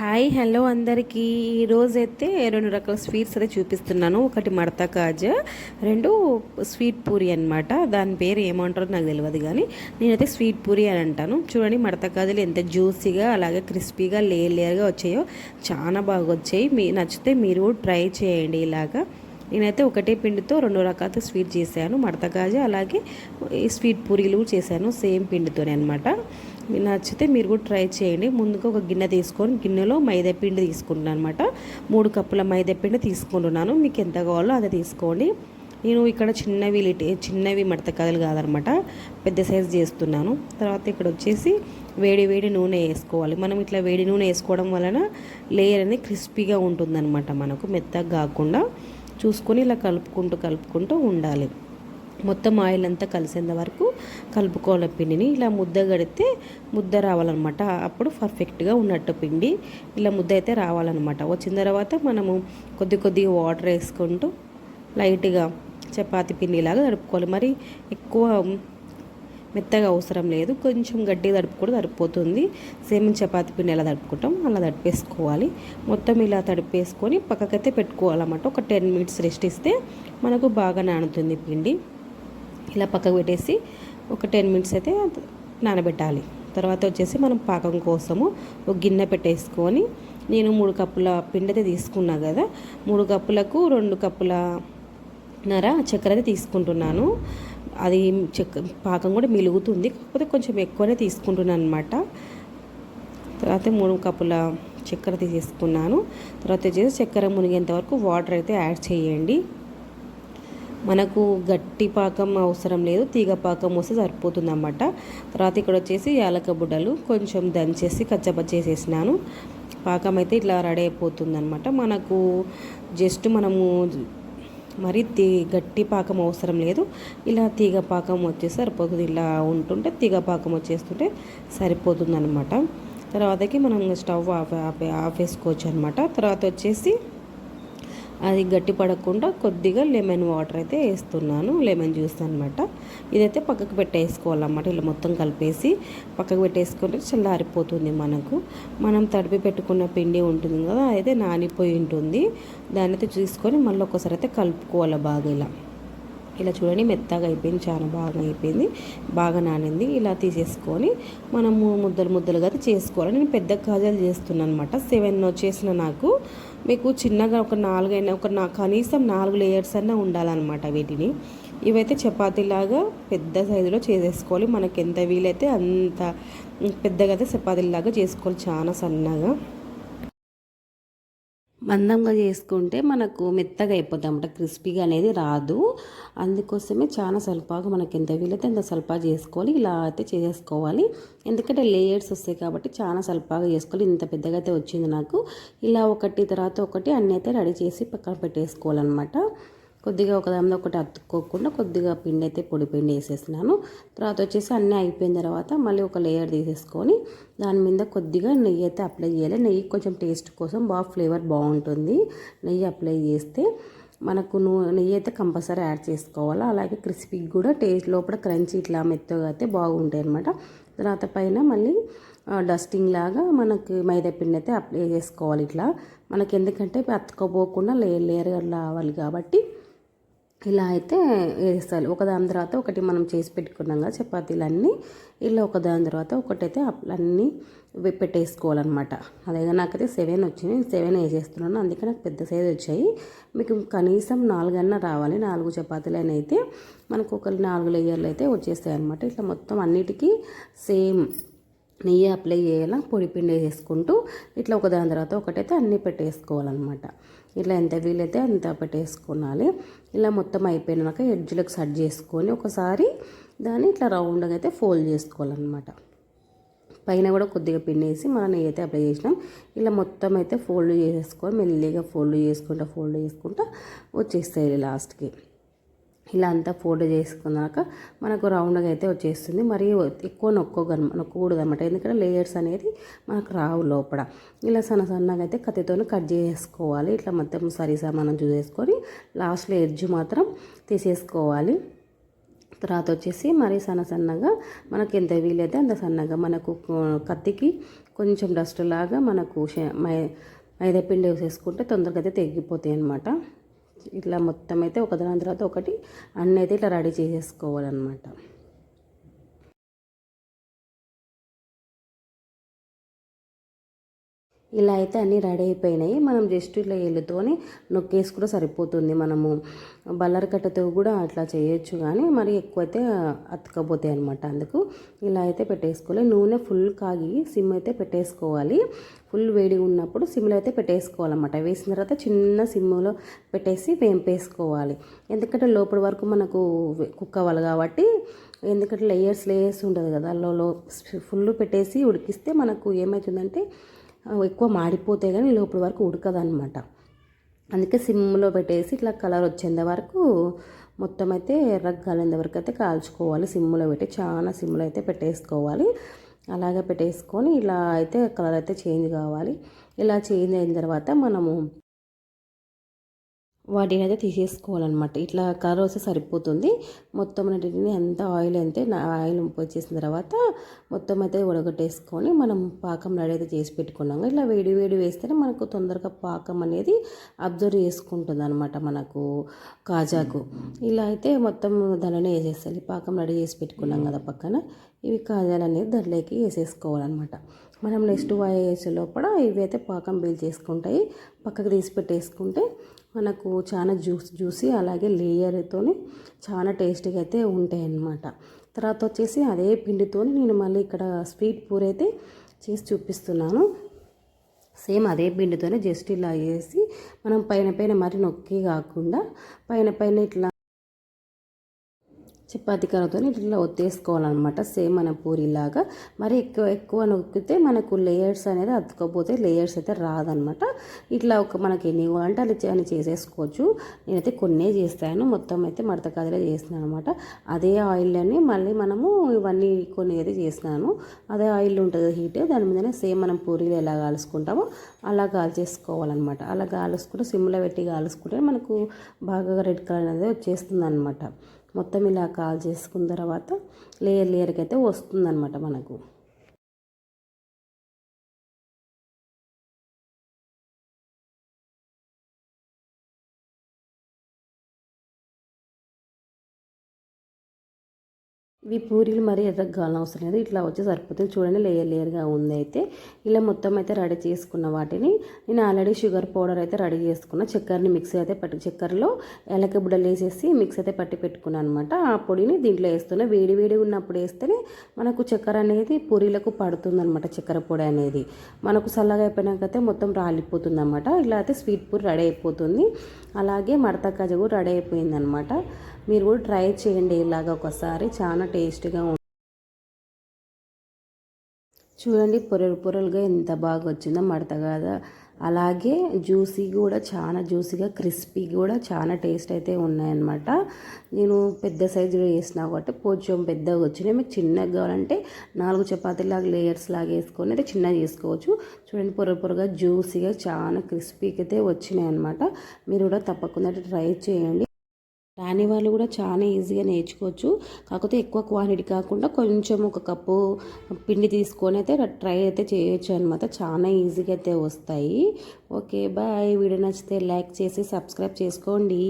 Hi hello అందరికీ. ఈరోజు అయితే రెండు రకాల స్వీట్స్ అయితే చూపిస్తున్నాను. ఒకటి మడత కాజ రెండు స్వీట్ పూరి అనమాట దాని పేరు ఏమంటారో నాకు తెలియదు కానీ నేనైతే స్వీట్ పూరి అని అంటాను. చూడండి మడత కాజలు ఎంత జ్యూసీగా అలాగే క్రిస్పీగా లేయర్ లేయర్గా వచ్చాయో చాలా బాగా వచ్చాయి మీ నచ్చితే మీరు ట్రై చేయండి ఇలాగా. నేనైతే ఒకటే పిండితో రెండు రకాల స్వీట్ చేశాను. మడత కాజ అలాగే ఈ స్వీట్ పూరీలు చేశాను సేమ్ పిండితోనే అనమాట నచ్చితే మీరు కూడా ట్రై చేయండి. ముందుగా ఒక గిన్నె తీసుకొని గిన్నెలో మైదాపిండి తీసుకుంటున్నాను అనమాట మూడు కప్పుల మైదాపిండి తీసుకుంటున్నాను. మీకు ఎంత కావాలో అది తీసుకోండి. నేను ఇక్కడ చిన్నవి లిటి చిన్నవి మడత కథలు కాదనమాట పెద్ద సైజ్ చేస్తున్నాను. తర్వాత ఇక్కడ వచ్చేసి వేడి వేడి నూనె వేసుకోవాలి. మనం ఇట్లా వేడి నూనె వేసుకోవడం వలన లేయర్ అనేది క్రిస్పీగా ఉంటుందన్నమాట మనకు. మెత్తగా కాకుండా చూసుకొని ఇలా కలుపుకుంటూ కలుపుకుంటూ ఉండాలి. మొత్తం ఆయిల్ అంతా కలిసేంత వరకు కలుపుకోవాలి పిండిని. ఇలా ముద్ద కడితే ముద్ద రావాలన్నమాట. అప్పుడు పర్ఫెక్ట్గా ఉన్నట్టు పిండి ఇలా ముద్ద అయితే రావాలన్నమాట. వచ్చిన తర్వాత మనము కొద్ది కొద్దిగా వాటర్ వేసుకుంటూ లైట్గా చపాతి పిండిలాగా తడుపుకోవాలి మరి ఎక్కువ మెత్తగా అవసరం లేదు. కొంచెం గట్టిగా తడుపుకుంటే తడిపోతుంది. సేమ్ చపాతి పిండి ఎలా తడుపుకుంటాం అలా తడిపేసుకోవాలి. మొత్తం ఇలా తడిపేసుకొని పక్కకైతే పెట్టుకోవాలన్నమాట. ఒక టెన్ మినిట్స్ రెస్ట్ ఇస్తే మనకు బాగా నానుతుంది పిండి. ఇలా పక్కకు పెట్టేసి ఒక టెన్ మినిట్స్ అయితే నానబెట్టాలి. తర్వాత వచ్చేసి మనం పాకం కోసము ఒక గిన్నె పెట్టేసుకొని నేను మూడు కప్పుల పిండి అయితే తీసుకున్నా కదా మూడు కప్పులకు రెండు కప్పుల నర చక్కెర అయితే తీసుకుంటున్నాను. అది చెక్క పాకం కూడా మిలుగుతుంది కాకపోతే కొంచెం ఎక్కువనే తీసుకుంటున్నాను అనమాట తర్వాత మూడు కప్పుల చక్కెర తీసేసుకున్నాను. తర్వాత వచ్చేసి చక్కెర మునిగేంత వరకు వాటర్ అయితే యాడ్ చేయండి. మనకు గట్టి పాకం అవసరం లేదు తీగ పాకం వస్తే సరిపోతుంది అన్నమాట తర్వాత ఇక్కడ వచ్చేసి యాలక బుడ్డలు కొంచెం దంచేసి కచ్చపచ్చేసేసినాను పాకం అయితే ఇట్లా రెడీ అయిపోతుంది అనమాట మనకు జస్ట్ మనము మరి తీ గట్టి పాకం అవసరం లేదు. ఇలా తీగ పాకం వచ్చేసి సరిపోతుంది. ఇలా ఉంటుంటే తీగ పాకం వచ్చేస్తుంటే సరిపోతుంది అనమాట తర్వాతకి మనం స్టవ్ ఆఫ్ ఆఫ్ ఆఫ్ వేసుకోవచ్చు అనమాట తర్వాత వచ్చేసి అది గట్టి పడకుండా కొద్దిగా లెమన్ వాటర్ అయితే వేస్తున్నాను లెమన్ జ్యూస్ అనమాట ఇదైతే పక్కకు పెట్టేసుకోవాలన్నమాట ఇలా మొత్తం కలిపేసి పక్కకు పెట్టేసుకుంటే చల్లారిపోతుంది మనకు. మనం తడిపి పెట్టుకున్న పిండి ఉంటుంది కదా అదైతే నానిపోయి ఉంటుంది. దాన్ని అయితే చూసుకొని మళ్ళీ ఒకసారి అయితే కలుపుకోవాలి బాగా ఇలా. ఇలా చూడండి మెత్తగా అయిపోయింది చాలా బాగా అయిపోయింది బాగా నానింది. ఇలా తీసేసుకొని మనము ముద్దలు ముద్దలుగా చేసుకోవాలి. నేను పెద్ద కాజాలు చేస్తున్నాను అనమాట సెవెన్ వచ్చేసిన నాకు మీకు చిన్నగా ఒక నాలుగైనా ఒక నా కనీసం నాలుగు లేయర్స్ అన్నా ఉండాలన్నమాట వీటిని. ఇవైతే చపాతీలాగా పెద్ద సైజులో చేసేసుకోవాలి. మనకి ఎంత వీలైతే అంత పెద్దగా అయితే చపాతీలాగా చేసుకోవాలి. చాలా సన్నగా. మందంగా చేసుకుంటే మనకు మెత్తగా అయిపోతుంది అన్నమాట. క్రిస్పీగా అనేది రాదు. అందుకోసమే చాలా సల్పాగా మనకి ఎంత వీలైతే అంత సల్పా చేసుకోవాలి ఇలా అయితే చేసుకోవాలి. ఎందుకంటే లేయర్స్ వస్తాయి కాబట్టి చాలా సల్పాగా చేసుకోవాలి. ఇంత పెద్దగా అయితే వచ్చింది నాకు. ఇలా ఒకటి తర్వాత ఒకటి అన్నీ అయితే రెడీ చేసి పక్కన పెట్టేసుకోవాలన్నమాట. కొద్దిగా ఒకదాని ఒకటి అతుక్కోకుండా కొద్దిగా పిండి అయితే పొడి పిండి వేసేసినాను. తర్వాత వచ్చేసి అన్నీ అయిపోయిన తర్వాత మళ్ళీ ఒక లేయర్ తీసేసుకొని దాని మీద కొద్దిగా నెయ్యి అయితే అప్లై చేయాలి. నెయ్యి కొంచెం టేస్ట్ కోసం బాగా ఫ్లేవర్ బాగుంటుంది. నెయ్యి అప్లై చేస్తే మనకు నెయ్యి అయితే కంపల్సరీ యాడ్ చేసుకోవాలి. అలాగే క్రిస్పీ కూడా టేస్ట్ లోపల క్రంచీ ఇట్లా మెత్తగా అయితే బాగుంటాయి అనమాట తర్వాత పైన మళ్ళీ డస్టింగ్ లాగా మనకి మైదా పిండి అయితే అప్లై చేసుకోవాలి ఇట్లా. మనకి ఎందుకంటే అతుక్కపోకుండా లేయర్ లేయర్గా రావాలి కాబట్టి ఇలా అయితే వేస్తారు. ఒకదాని తర్వాత ఒకటి మనం చేసి పెట్టుకున్నాం కదా చపాతీలన్నీ. ఇలా ఒకదాని తర్వాత ఒకటైతే అన్నీ పెట్టేసుకోవాలన్నమాట. అలాగే నాకైతే సెవెన్ వచ్చింది సెవెన్ వేసేస్తున్నాను. అందుకే నాకు పెద్ద సైజ్ వచ్చాయి. మీకు కనీసం నాలుగన్నా రావాలి. నాలుగు చపాతీలైనా అయితే మనకు ఒక నాలుగు లేయర్లు అయితే వచ్చేస్తాయి అనమాట ఇట్లా మొత్తం అన్నిటికీ సేమ్ నెయ్యి అప్లై చేయాలా? పొడి పిండి వేసుకుంటూ ఇట్లా ఒకదాని తర్వాత ఒకటైతే అన్నీ పెట్టేసుకోవాలన్నమాట. ఇట్లా ఎంత వీలైతే అంత పెట్టేసుకోవాలి ఇలా మొత్తం అయిపోయినాక ఎడ్జ్లకు సర్ట్ చేసుకొని ఒకసారి దాన్ని ఇట్లా రౌండ్గా అయితే ఫోల్డ్ చేసుకోవాలన్నమాట. పైన కూడా కొద్దిగా పిన్నేసి వేసి మనం ఏదైతే అప్లై చేసినాం. ఇలా మొత్తం అయితే ఫోల్డ్ చేసుకొని మెల్లిగా ఫోల్డ్ చేసుకుంటా ఫోల్డ్ చేసుకుంటా వచ్చేస్తాయి లాస్ట్కి. ఇలా అంతా ఫోల్డ్ చేసుకున్నాక మనకు రౌండ్గా అయితే వచ్చేస్తుంది. మరి ఎక్కువ నొక్కోగ నొక్కకూడదు అనమాట ఎందుకంటే లేయర్స్ అనేది మనకు రావు లోపల. ఇలా సన్న సన్నగా అయితే కత్తితో కట్ చేసుకోవాలి. ఇట్లా మొత్తం సరి మనం చూసేసుకొని లాస్ట్లో ఎడ్జ్ మాత్రం తీసేసుకోవాలి. తర్వాత వచ్చేసి మరి సన్న సన్నగా మనకి ఎంత వీలైతే అంత సన్నగా మనకు కత్తికి కొంచెం డస్ట్ లాగా మనకు మై మైదా పిండి వేసేసుకుంటే తొందరగా అయితే తెగిపోతాయి అనమాట ఇట్లా మొత్తం అయితే ఒకదాని తర్వాత ఒకటి అన్నీ అయితే ఇట్లా రెడీ చేసేసుకోవాలన్నమాట. ఇలా అయితే అన్నీ రెడీ అయిపోయినాయి. మనం జస్ట్ ఇట్లా ఎల్లుతోని నొక్కేసుకుంటే సరిపోతుంది మనము. బల్లరకట్టతో కూడా అట్లా చేయొచ్చు కానీ మరి ఎక్కువైతే అతకపోతాయి అనమాట అందుకు ఇలా అయితే పెట్టేసుకోవాలి. నూనె ఫుల్ కాగి సిమ్ అయితే పెట్టేసుకోవాలి. ఫుల్ వేడి ఉన్నప్పుడు సిమ్లో అయితే పెట్టేసుకోవాలన్నమాట. వేసిన తర్వాత చిన్న సిమ్లో పెట్టేసి వేంపేసుకోవాలి. ఎందుకంటే లోపల వరకు మనకు కుక్ అవ్వాలి కాబట్టి ఎందుకంటే లేయర్స్ లేయర్స్ ఉంటుంది కదా. లో ఫుల్ పెట్టేసి ఉడికిస్తే మనకు ఏమవుతుందంటే ఎక్కువ మాడిపోతే కానీ లోపల వరకు ఉడకదనమాట అందుకే సిమ్లో పెట్టేసి ఇట్లా కలర్ వచ్చేంత వరకు మొత్తం అయితే ఎర్రగా వరకు అయితే కాల్చుకోవాలి. సిమ్లో పెట్టి చాలా సిమ్లో అయితే పెట్టేసుకోవాలి. అలాగే పెట్టేసుకొని ఇలా అయితే కలర్ అయితే చేంజ్ కావాలి. ఇలా చేంజ్ అయిన తర్వాత మనము వాటిని అయితే తీసేసుకోవాలన్నమాట. ఇట్లా కలర్ వస్తే సరిపోతుంది. మొత్తం అన్నిటిని ఎంత ఆయిల్ అయితే ఆయిల్ వచ్చేసిన తర్వాత మొత్తం అయితే ఉడగొట్టేసుకొని మనం పాకం రెడీ అయితే చేసి పెట్టుకున్నాము. ఇట్లా వేడి వేడి వేస్తేనే మనకు తొందరగా పాకం అనేది అబ్జర్వ్ చేసుకుంటుంది అనమాట మనకు కాజాకు. ఇలా అయితే మొత్తం దానిలోనే వేసేస్తాయి పాకం రెడీ చేసి పెట్టుకున్నాం కదా పక్కన. ఇవి కాజాలు అనేది దాంట్లోకి వేసేసుకోవాలన్నమాట. మనం నెక్స్ట్ వేసే లోపల ఇవి అయితే పాకం బీల్ చేసుకుంటాయి. పక్కకు తీసి పెట్టేసుకుంటే మనకు చాలా జ్యూస్ జ్యూసి అలాగే లేయర్తో చాలా టేస్టీగా అయితే ఉంటాయి అన్నమాట తర్వాత వచ్చేసి అదే పిండితో నేను మళ్ళీ ఇక్కడ స్వీట్ పూర్ అయితే చేసి చూపిస్తున్నాను. సేమ్ అదే పిండితోనే జస్ట్ ఇలా వేసి మనం పైన పైన మరి నొక్కి కాకుండా పైన పైన ఇట్లా చపాతి కర్రతో ఇట్లా ఒత్తేసుకోవాలన్నమాట సేమ్ మన పూరిలాగా. మరి ఎక్కువ ఎక్కువ నొక్కితే మనకు లేయర్స్ అనేది అతుకపోతే లేయర్స్ అయితే రాదనమాట ఇట్లా ఒక మనకి ఎన్ని కావాలంటే అని చేసేసుకోవచ్చు. నేనైతే కొన్నే చేస్తాను మొత్తం అయితే మడత కదిలే చేస్తున్నాను అనమాట అదే ఆయిల్ని మళ్ళీ మనము ఇవన్నీ కొన్ని అయితే చేసినాను అదే ఆయిల్ ఉంటుంది హీట్ దాని మీదనే సేమ్ మనం పూరీలు ఎలా కాలుసుకుంటామో అలా కాల్చేసుకోవాలన్నమాట. అలా కాలుసుకుంటే సిమ్లో పెట్టి కాలుసుకుంటే మనకు బాగా రెడ్ కలర్ అనేది వచ్చేస్తుంది అనమాట మొత్తం ఇలా కాల్ చేసుకున్న తర్వాత లేయర్ లేయర్కి అయితే వస్తుందన్నమాట మనకు. ఇవి పూరీలు మరీ ఎర్రగా అవసరం లేదు. ఇట్లా వచ్చి సరిపోతుంది చూడండి లేయర్ లేయర్గా ఉంది అయితే. ఇలా మొత్తం అయితే రెడీ చేసుకున్న వాటిని నేను ఆల్రెడీ షుగర్ పౌడర్ అయితే రెడీ చేసుకున్న చక్కెరని మిక్సీ అయితే పట్టి చక్కెరలో ఎలక బుడ్డలు వేసేసి మిక్స్ అయితే పట్టి పెట్టుకున్నాను అనమాట ఆ పొడిని దీంట్లో వేస్తున్నా. వేడి వేడి ఉన్నప్పుడు వేస్తేనే మనకు చక్కెర అనేది పూరీలకు పడుతుంది అనమాట చక్కెర పొడి అనేది. మనకు చల్లగా అయిపోయినాకైతే మొత్తం రాలిపోతుంది అనమాట ఇలా అయితే స్వీట్ పూరి రెడీ అయిపోతుంది. అలాగే మడత కజ కూడా రెడీ అయిపోయింది అనమాట మీరు కూడా ట్రై చేయండి ఇలాగ ఒకసారి. చాలా టేస్ట్గా చూడండి పొరలు పొరలుగా ఎంత బాగా వచ్చిందో మడత కదా. అలాగే జ్యూసీ కూడా చాలా జ్యూసీగా క్రిస్పీ కూడా చాలా టేస్ట్ అయితే ఉన్నాయన్నమాట. నేను పెద్ద సైజులో వేసిన కాబట్టి కొంచెం పెద్దగా వచ్చినాయి. మీకు చిన్నగా కావాలంటే నాలుగు చపాతీలాగా లేయర్స్ లాగా వేసుకొని అయితే చిన్నగా చేసుకోవచ్చు. చూడండి పొర పొరగా జ్యూసీగా చాలా క్రిస్పీకి అయితే వచ్చినాయి అనమాట మీరు కూడా తప్పకుండా ట్రై చేయండి. రాని వాళ్ళు కూడా చాలా ఈజీగా నేర్చుకోవచ్చు. కాకపోతే ఎక్కువ క్వాంటిటీ కాకుండా కొంచెం ఒక కప్పు పిండి తీసుకొని అయితే ట్రై అయితే చేయొచ్చు అనమాట చాలా ఈజీగా అయితే వస్తాయి. Okay bye. వీడియో నచ్చితే లైక్ చేసి సబ్స్క్రైబ్ చేసుకోండి.